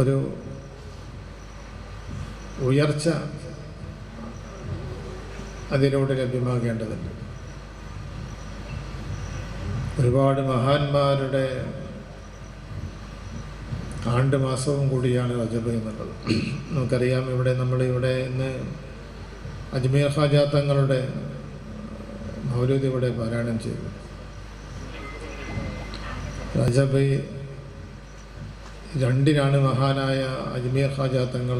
ഒരു ഉയർച്ച അതിലൂടെ ലഭ്യമാകേണ്ടതുണ്ട്. ഒരുപാട് മഹാന്മാരുടെ ആണ്ട് മാസവും കൂടിയാണ് റജബ് എന്നുള്ളത്. നമുക്കറിയാം ഇവിടെ നമ്മളിവിടെ ഇന്ന് അജ്മീർ ഖാജ തങ്ങളുടെ മൗലൂദ് ഇവിടെ പാരായണം ചെയ്തു. റജബ് രണ്ടിനാണ് മഹാനായ അജ്മീർ ഖാജ തങ്ങൾ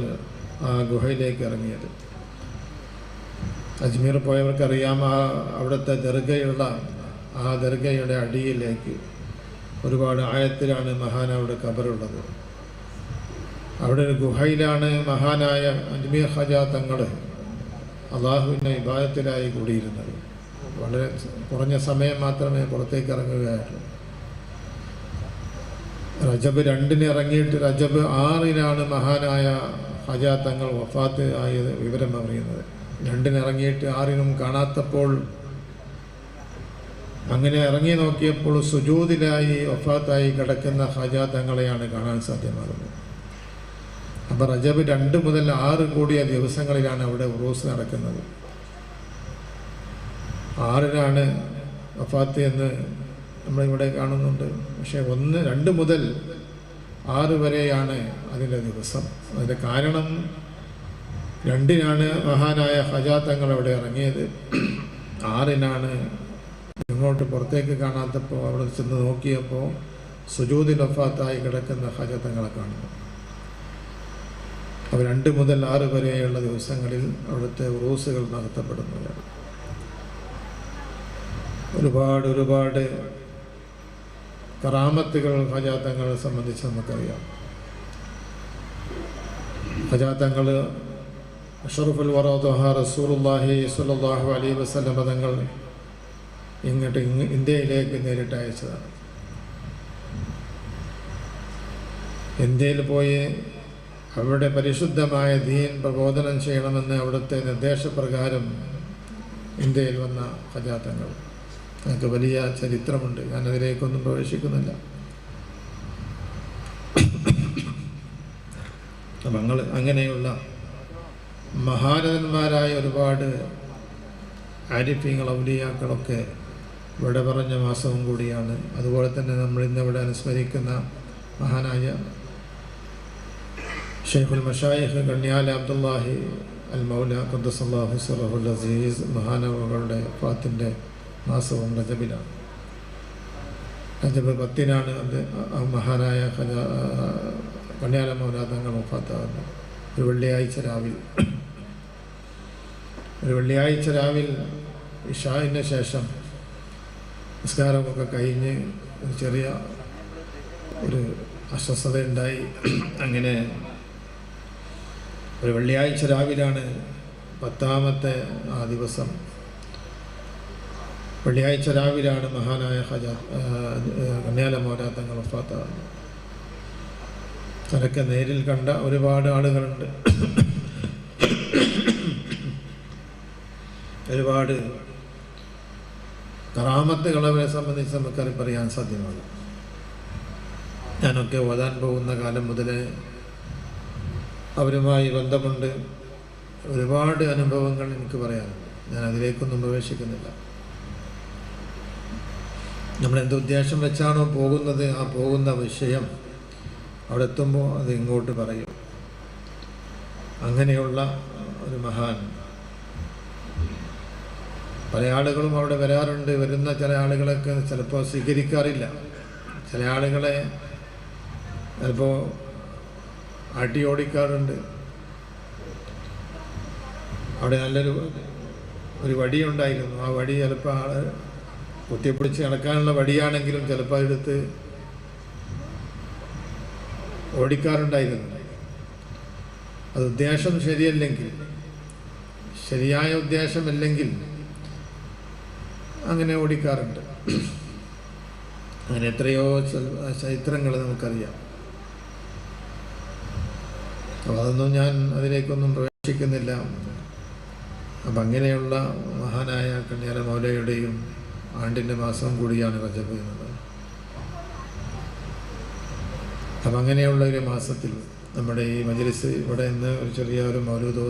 ആ ഗുഹയിലേക്ക് ഇറങ്ങിയത്. അജ്മീർ പോയവർക്കറിയാം ആ അവിടുത്തെ ദർഗയുള്ള ആ ദർഗയുടെ അടിയിലേക്ക് ഒരുപാട് ആഴത്തിലാണ് മഹാനവിടെ കബറുള്ളത്. അവിടെ ഒരു ഗുഹയിലാണ് മഹാനായ അജ്മീർ ഹജാ തങ്ങൾ അള്ളാഹുവിന്റെ വിഭാഗത്തിലായി കൂടിയിരുന്നത്. വളരെ കുറഞ്ഞ സമയം മാത്രമേ പുറത്തേക്ക് ഇറങ്ങുകയായിട്ടുള്ളൂ റജബ് രണ്ടിന് ഇറങ്ങിയിട്ട് റജബ് ആറിനാണ് മഹാനായ ഹജാ തങ്ങൾ വഫാത്ത് ആയത് വിവരം അറിയുന്നത്. രണ്ടിന് ഇറങ്ങിയിട്ട് ആറിനും കാണാത്തപ്പോൾ അങ്ങനെ ഇറങ്ങി നോക്കിയപ്പോൾ സുജൂതിലായി വഫാത്തായി കിടക്കുന്ന ഹജാ തങ്ങളെയാണ് കാണാൻ സാധ്യമാകുന്നത്. അപ്പോൾ റജബ് രണ്ട് മുതൽ ആറ് കൂടിയ ദിവസങ്ങളിലാണ് അവിടെ ഉറൂസ് നടക്കുന്നത്. ആറിനാണ് വഫാത്ത് എന്ന് നമ്മളിവിടെ കാണുന്നുണ്ട്. പക്ഷേ ഒന്ന് രണ്ട് മുതൽ ആറ് വരെയാണ് അതിന്റെ ദിവസം. അതിന്റെ കാരണം രണ്ടിനാണ് മഹാനായ ഹജാത്തങ്ങൾ അവിടെ ഇറങ്ങിയത്. ആറിനാണ് ഇങ്ങോട്ട് പുറത്തേക്ക് കാണാത്തപ്പോൾ അവിടെ ചെന്ന് നോക്കിയപ്പോൾ സുജൂതി ലഫാത്തായി കിടക്കുന്ന ഹജാത്തങ്ങളെ കാണുന്നു. അപ്പോൾ രണ്ട് മുതൽ ആറ് വരെയുള്ള ദിവസങ്ങളിൽ അവിടുത്തെ റൂസുകൾ നടത്തപ്പെടുന്നതാണ് ഒരുപാട് ഒരുപാട് കറാമത്തുകൾ ഹജാത്തങ്ങളെ സംബന്ധിച്ച് നമുക്കറിയാം. ഹജാത്തങ്ങൾ അഷറഫുൽ വറോദോഹ റസൂർഹി സ്വല്ലല്ലാഹു അലൈഹി വസല്ലം തങ്ങൾ ഇങ്ങോട്ട് ഇങ് ഇന്ത്യയിലേക്ക് നേരിട്ട് അയച്ചതാണ്. ഇന്ത്യയിൽ പോയി അവിടെ പരിശുദ്ധമായ ദീൻ പ്രബോധനം ചെയ്യണമെന്ന് അവിടുത്തെ നിർദ്ദേശപ്രകാരം ഇന്ത്യയിൽ വന്ന ഹജാത്തങ്ങൾ. ഞങ്ങൾക്ക് വലിയ ചരിത്രമുണ്ട്. ഞാൻ അതിലേക്കൊന്നും പ്രവേശിക്കുന്നില്ല ഞങ്ങൾ അങ്ങനെയുള്ള മഹാനന്മാരായ ഒരുപാട് ആരിഫ്യങ്ങൾ ഔലിയാക്കളൊക്കെ ഇവിടെ പറഞ്ഞ മാസവും കൂടിയാണ്. അതുപോലെ തന്നെ നമ്മൾ ഇന്നിവിടെ അനുസ്മരിക്കുന്ന മഹാനായ ഷെയ്ഖുൽ മഷായിഖ് കണ്യാല അബ്ദുല്ലാഹി അൽ മൗല ഖദ്ദസല്ലാഹു സറഹുൽ അസീസ് മഹാനവകളുടെ ഫാത്തിന്റെ മാസവും റജബിലാണ്. റജബ് പത്തിനാണ് അത് മഹാനായ ഹജ കണ്യാല മൗല ഒപ്പാത്താകുന്നത് ഒരു വെള്ളിയാഴ്ച രാവിൽ. ഒരു വെള്ളിയാഴ്ച രാവിൽ ഇഷാവിന് ശേഷം നിസ്കാരമൊക്കെ കഴിഞ്ഞ് ഒരു ചെറിയ ഒരു അസ്വസ്ഥതയുണ്ടായി. അങ്ങനെ ഒരു വെള്ളിയാഴ്ച രാവിലാണ് പത്താമത്തെ ആ ദിവസം വെള്ളിയാഴ്ച രാവിലാണ് മഹാനായ ഹജ കന്യാല മോരാത്തങ്ങൾ വഫാത്താകുന്നത്. അതൊക്കെ നേരിൽ കണ്ട ഒരുപാട് ആളുകളുണ്ട്. ഒരുപാട് കറാമത്തുകളവരെ സംബന്ധിച്ച് നമുക്കറി പറയാൻ സാധ്യമാണ്. ഞാനൊക്കെ ഓതാൻ പോകുന്ന കാലം മുതൽ അവരുമായി ബന്ധമുണ്ട്. ഒരുപാട് അനുഭവങ്ങൾ എനിക്ക് പറയാനുണ്ട്. ഞാൻ അതിലേക്കൊന്നും പ്രവേശിക്കുന്നില്ല. നമ്മൾ എന്ത് ഉദ്ദേശം വെച്ചാണോ പോകുന്നത് ആ പോകുന്ന വിഷയം അവിടെ എത്തുമ്പോൾ അത് ഇങ്ങോട്ട് പറയും. അങ്ങനെയുള്ള ഒരു മഹാൻ. പല ആളുകളും അവിടെ വരാറുണ്ട്. വരുന്ന ചില ആളുകളൊക്കെ ചിലപ്പോൾ സ്വീകരിക്കാറില്ല. ചില ആളുകളെ ചിലപ്പോൾ അടി ഓടിക്കാറുണ്ട്. അവിടെ നല്ലൊരു ഒരു വടിയുണ്ടായിരുന്നു ആ വടി ചിലപ്പോൾ ആൾ കുത്തിപ്പിടിച്ച് നടക്കാനുള്ള വടിയാണെങ്കിലും ചിലപ്പോൾ എടുത്ത് ഓടിക്കാറുണ്ടായിരുന്നു. അത് ഉദ്ദേശം ശരിയല്ലെങ്കിൽ ശരിയായ ഉദ്ദേശമല്ലെങ്കിൽ അങ്ങനെ ഓടിക്കാറുണ്ട്. അങ്ങനെ എത്രയോ ചരിത്രങ്ങൾ നമുക്കറിയാം. അപ്പോൾ അതൊന്നും ഞാൻ അതിലേക്കൊന്നും പ്രവേശിക്കുന്നില്ല. അപ്പം അങ്ങനെയുള്ള മഹാനായ കന്യാല മൗലയുടെയും ആണ്ടിന്റെ മാസം കൂടിയാണ് റജബ് എന്നുള്ളത് അപ്പം അങ്ങനെയുള്ള ഒരു മാസത്തിൽ നമ്മുടെ ഈ മജലിസ് ഇവിടെ നിന്ന് ഒരു ചെറിയ ഒരു മൗലൂദ്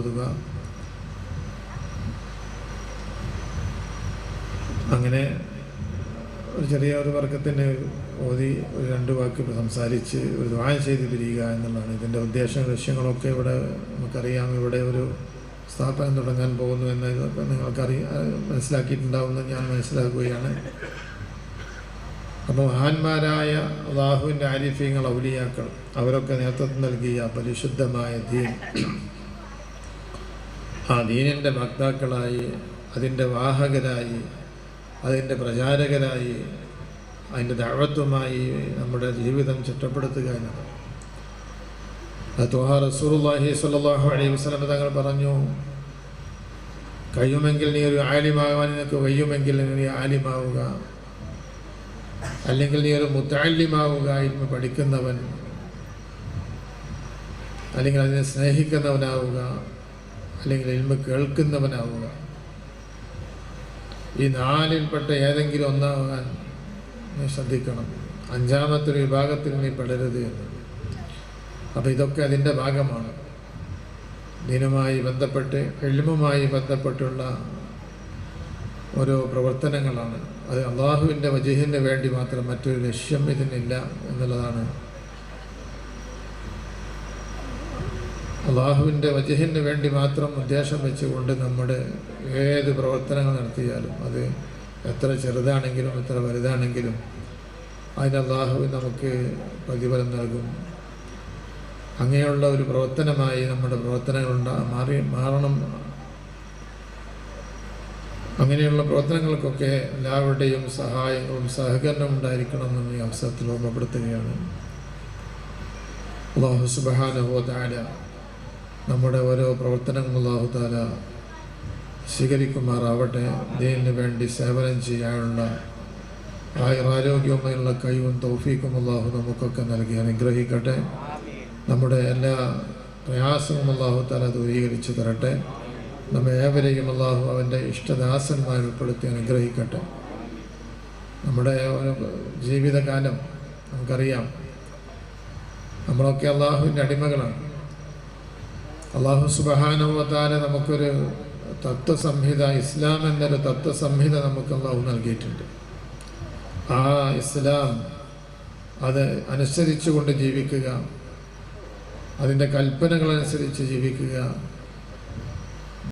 അങ്ങനെ ഒരു ചെറിയ ഒരു വർഗത്തിന് ഓതി ഒരു രണ്ട് വാക്ക് സംസാരിച്ച് ഒരു ദ്വായ ചെയ്ത് പിരിയുക എന്നുള്ളതാണ് ഇതിന്റെ ഉദ്ദേശം ലക്ഷ്യങ്ങളൊക്കെ ഇവിടെ നമുക്കറിയാം. ഇവിടെ ഒരു സ്ഥാപനം തുടങ്ങാൻ പോകുന്നു എന്ന് നിങ്ങൾക്കറി മനസ്സിലാക്കിയിട്ടുണ്ടാവുമെന്ന് ഞാൻ മനസ്സിലാക്കുകയാണ്. അപ്പോൾ മഹാന്മാരായ അള്ളാഹുവിന്റെ ആരിഫ്യങ്ങൾ ഔലിയാക്കൾ അവരൊക്കെ നേതൃത്വം നൽകിയ പരിശുദ്ധമായ ദീൻ. ആ ദീനിന്റെ ഭക്താക്കളായി അതിന്റെ വാഹകരായി അതിന്റെ പ്രചാരകരായി അതിന്റെ ദഴത്വമായി നമ്മുടെ ജീവിതം ചിട്ടപ്പെടുത്തുക എന്നതാണ് അത് ത്വഹാ റസൂറുല്ലാഹി സ്വല്ലല്ലാഹു അലൈഹി വസല്ലം തങ്ങൾ പറഞ്ഞു കഴിയുമെങ്കിൽ നീ ഒരു ആലിമാകാൻ നിനക്ക് കഴിയുമെങ്കിൽ നീ ആലിമാവുക. അല്ലെങ്കിൽ നീ ഒരു മുത്താലിമാവുക ഇന്ന് പഠിക്കുന്നവൻ. അല്ലെങ്കിൽ അതിനെ സ്നേഹിക്കുന്നവനാവുക. അല്ലെങ്കിൽ ഇൽമ കേൾക്കുന്നവനാവുക. ഈ നാലിൽപ്പെട്ട ഏതെങ്കിലും ഒന്നാകാൻ നീ ശ്രദ്ധിക്കണം. അഞ്ചാമത്തെ വിഭാഗത്തിൽ നീ പെടരുത് എന്ന്. അപ്പം ഇതൊക്കെ അതിന്റെ ഭാഗമാണ്. ദിനുമായി ബന്ധപ്പെട്ട് എളിമുമായി ബന്ധപ്പെട്ടുള്ള ഓരോ പ്രവർത്തനങ്ങളാണ്. അത് അള്ളാഹുവിന്റെ വജീഹിന് വേണ്ടി മാത്രം മറ്റൊരു ലക്ഷ്യം ഇതിനില്ല എന്നുള്ളതാണ്. അള്ളാഹുവിന്റെ വജഹിന് വേണ്ടി മാത്രം ഉദ്ദേശം വെച്ചുകൊണ്ട് നമ്മുടെ ഏത് പ്രവർത്തനങ്ങൾ നടത്തിയാലും അത് എത്ര ചെറുതാണെങ്കിലും എത്ര വലുതാണെങ്കിലും അതിന് അള്ളാഹു നമുക്ക് പ്രതിഫലം നൽകും. അങ്ങനെയുള്ള ഒരു പ്രവർത്തനമായി നമ്മുടെ പ്രവർത്തനങ്ങൾ മാറി മാറണം. അങ്ങനെയുള്ള പ്രവർത്തനങ്ങൾക്കൊക്കെ എല്ലാവരുടെയും സഹായങ്ങളും സഹകരണവും ഉണ്ടായിരിക്കണമെന്ന് ഈ അവസരത്തിൽ ഓർമ്മപ്പെടുത്തുകയാണ്. അള്ളാഹു സുബാനുഭവത്താല നമ്മുടെ ഓരോ പ്രവർത്തനങ്ങളും അള്ളാഹു താല സ്വീകരിക്കുമാറാവട്ടെ. ദീനിന് വേണ്ടി സേവനം ചെയ്യാനുള്ള ആരോഗ്യവുമായുള്ള കഴിവും തൗഫീക്കും അള്ളാഹു നമുക്കൊക്കെ നൽകി അനുഗ്രഹിക്കട്ടെ. നമ്മുടെ എല്ലാ പ്രയാസവും അള്ളാഹു താല ദൂരീകരിച്ചു തരട്ടെ. നമ്മെ ഏവരെയും അള്ളാഹു അവന്റെ ഇഷ്ടദാസന്മാർ ഉൾപ്പെടുത്തി അനുഗ്രഹിക്കട്ടെ. നമ്മുടെ ജീവിതകാലം നമുക്കറിയാം. നമ്മളൊക്കെ അള്ളാഹുവിന്റെ അടിമകളാണ്. അള്ളാഹു സുബഹാനുവത്താല നമുക്കൊരു തത്വസംഹിത ഇസ്ലാം എന്നൊരു തത്വസംഹിത നമുക്ക് അള്ളാഹു നൽകിയിട്ടുണ്ട്. ആ ഇസ്ലാം അത് അനുസരിച്ചുകൊണ്ട് ജീവിക്കുക അതിന്റെ കൽപ്പനകളനുസരിച്ച് ജീവിക്കുക.